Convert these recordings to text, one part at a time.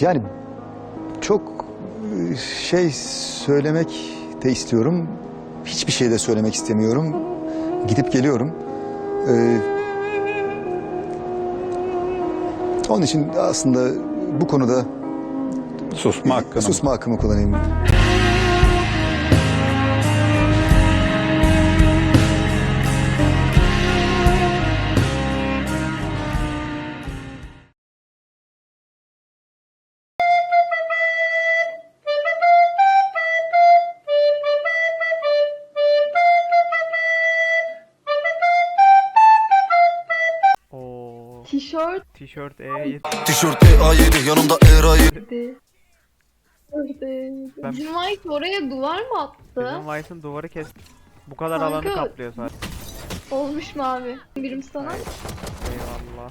Yani çok e, şey söylemek de istiyorum. Hiçbir şey de söylemek istemiyorum. Gidip geliyorum. Ee, onun için aslında bu konuda Susma hakkını. susma hakkımı kullanayım. Tişört tişört E7. Tişörtte A7 yanımda Eray'ı. Ben- Bizim Mike oraya duvar mı attı? Bizim Vice'ın duvarı kes. Bu kadar Kanka. alanı kaplıyor zaten. Olmuş mu abi? Birim sana Eyvallah.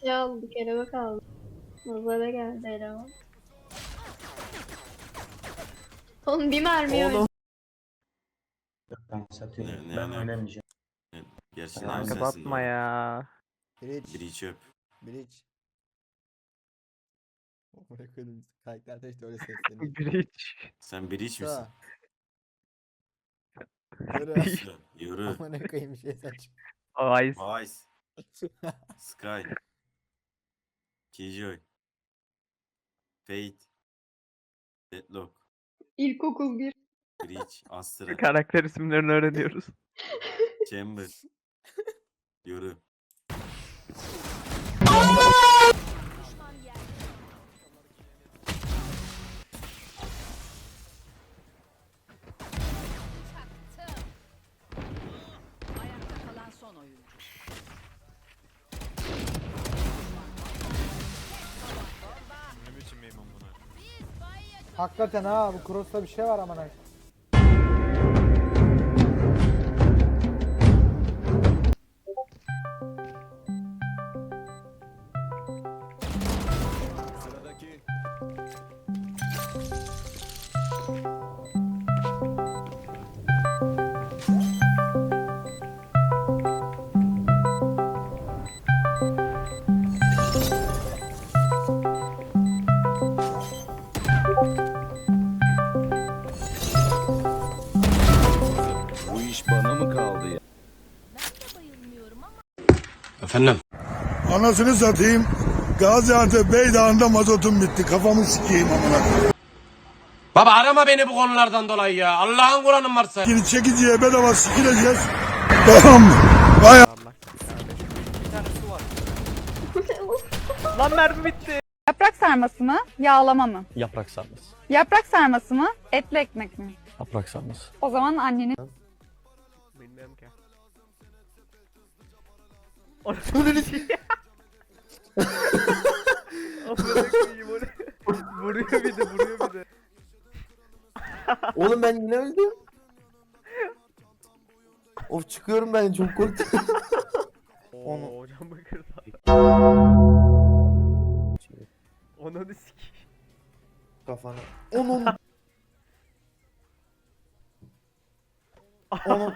şey aldı, kelebek aldı. Nazara geldi eleman. Oğlum bir mermi Oğlum. Ben satıyorum. Ne- ne- ben ne? oynamayacağım. Gerçekten Kanka o. ya. Bridge, Biri çöp. bridge. Oraya koydum. Karakter işte öyle sesleniyor. Bridge. Sen iç misin? Yürü. Yürü. Amına koyayım şey saç. Vice. Vice. Sky. Killjoy. Fate. Deadlock. İlkokul bir. Breach. Astra. Karakter isimlerini öğreniyoruz. Chamber. Yürü. Hakikaten ha bu cross'ta bir şey var amına. Bu Efendim. Anasını satayım. Gaziantep Beydağ'ında mazotum bitti. Kafamı sikeyim amına. Baba arama beni bu konulardan dolayı ya. Allah'ın Kur'an'ın varsa. Şimdi çekiciye bedava sikileceğiz. Tamam mı? Vay Allah. Bir tane su var. Lan mermi bitti. Yaprak sarması mı? Yağlama mı? Yaprak sarması. Yaprak sarması mı? Etli ekmek mi? Yaprak sarması. O zaman annenin Bilmiyorum ki. Onu sikeyim. Amına koyayım onu. Vuruyor bir de vuruyor bir de. Oğlum ben yine öldüm. Of çıkıyorum ben çok korktum. Onu- Oo camı kırdı. Onu sikeyim. Kafana. Onun. Onun.